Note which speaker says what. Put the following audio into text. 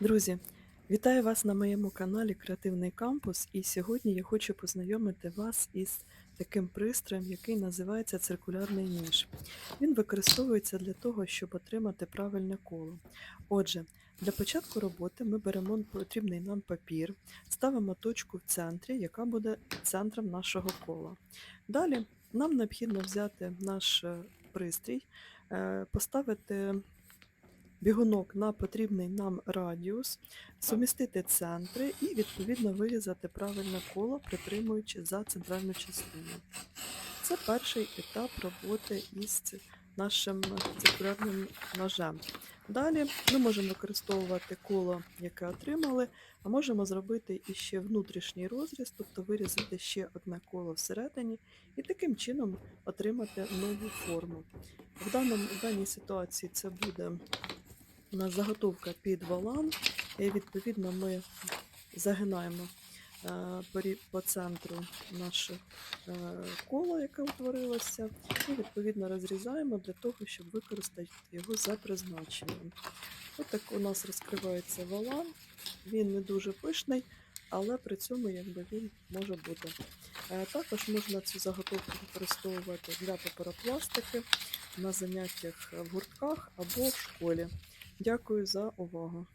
Speaker 1: Друзі, вітаю вас на моєму каналі Креативний Кампус. І сьогодні я хочу познайомити вас із таким пристроєм, який називається циркулярний ніж. Він використовується для того, щоб отримати правильне коло. Отже, для початку роботи ми беремо потрібний нам папір, ставимо точку в центрі, яка буде центром нашого кола. Далі нам необхідно взяти наш е, пристрій, е, поставити бігунок на потрібний нам радіус, сумістити центри і відповідно вирізати правильне коло, притримуючи за центральну частину. Це перший етап роботи із нашим циркулярним ножем. Далі ми можемо використовувати коло, яке отримали, а можемо зробити іще внутрішній розріз, тобто вирізати ще одне коло всередині і таким чином отримати нову форму. В, даному, в даній ситуації це буде у нас заготовка під валан, і відповідно ми загинаємо е, по, центру наше е, коло, яке утворилося, і відповідно розрізаємо для того, щоб використати його за призначенням. Ось так у нас розкривається валан, він не дуже пишний, але при цьому якби він може бути. Е, Також можна цю заготовку використовувати для паперопластики на заняттях в гуртках або в школі. Дякую за увагу.